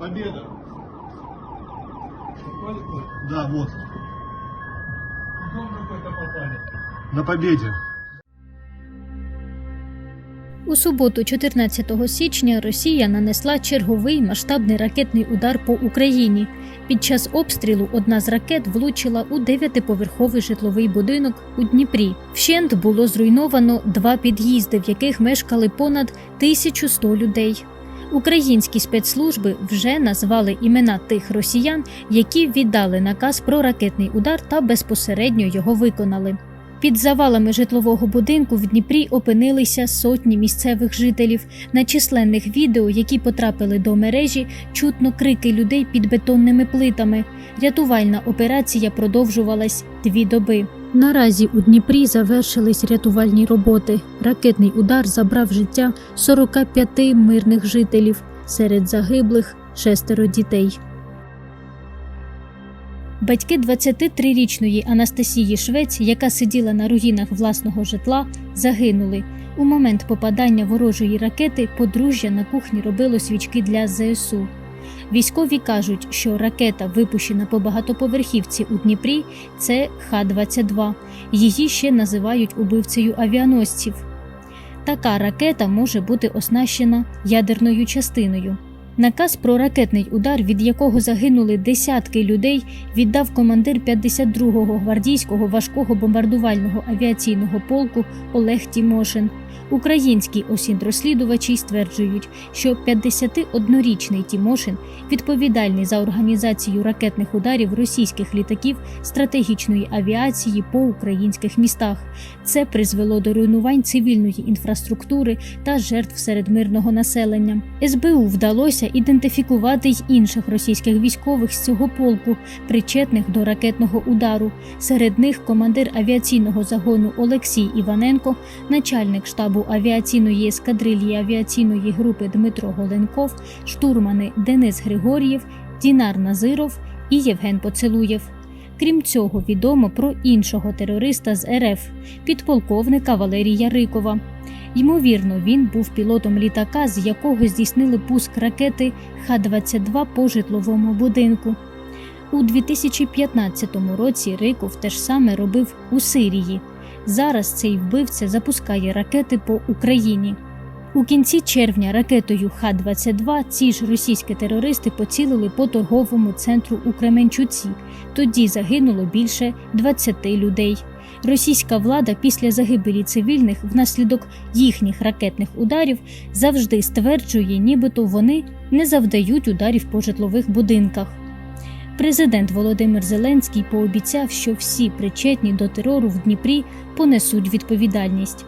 Победа. Да, вот. Дом какой-то попали. На победе. У суботу, 14 січня, Росія нанесла черговий масштабний ракетний удар по Україні. Під час обстрілу одна з ракет влучила у дев'ятиповерховий житловий будинок у Дніпрі. Вщент було зруйновано два під'їзди, в яких мешкали понад 1100 людей. Українські спецслужби вже назвали імена тих росіян, які віддали наказ про ракетний удар та безпосередньо його виконали. Під завалами житлового будинку в Дніпрі опинилися сотні місцевих жителів. На численних відео, які потрапили до мережі, чутно крики людей під бетонними плитами. Рятувальна операція продовжувалась дві доби. Наразі у Дніпрі завершились рятувальні роботи. Ракетний удар забрав життя 45 мирних жителів. Серед загиблих шестеро дітей. Батьки 23-річної Анастасії Швець, яка сиділа на руїнах власного житла, загинули. У момент попадання ворожої ракети подружжя на кухні робило свічки для ЗСУ. Військові кажуть, що ракета, випущена по багатоповерхівці у Дніпрі, це Х-22. Її ще називають убивцею авіаносців. Така ракета може бути оснащена ядерною частиною. Наказ про ракетний удар, від якого загинули десятки людей, віддав командир 52-го гвардійського важкого бомбардувального авіаційного полку Олег Тімошин. Українські осіндрозслідувачі стверджують, що 51-річний Тімошин відповідальний за організацію ракетних ударів російських літаків стратегічної авіації по українських містах. Це призвело до руйнувань цивільної інфраструктури та жертв серед мирного населення. СБУ вдалося ідентифікувати й інших російських військових з цього полку, причетних до ракетного удару. Серед них командир авіаційного загону Олексій Іваненко, начальник штабу авіаційної ескадрилії авіаційної групи Дмитро Голенков, штурмани Денис Григор'єв, Дінар Назиров і Євген Поцелуєв. Крім цього, відомо про іншого терориста з РФ, підполковника Валерія Рикова. Ймовірно, він був пілотом літака, з якого здійснили пуск ракети Х-22 по житловому будинку. У 2015 році Риков те ж саме робив у Сирії. Зараз цей вбивця запускає ракети по Україні. У кінці червня ракетою Х-22 ці ж російські терористи поцілили по торговому центру у Кременчуці. Тоді загинуло більше 20 людей. Російська влада після загибелі цивільних внаслідок їхніх ракетних ударів завжди стверджує, нібито вони не завдають ударів по житлових будинках. Президент Володимир Зеленський пообіцяв, що всі причетні до терору в Дніпрі понесуть відповідальність.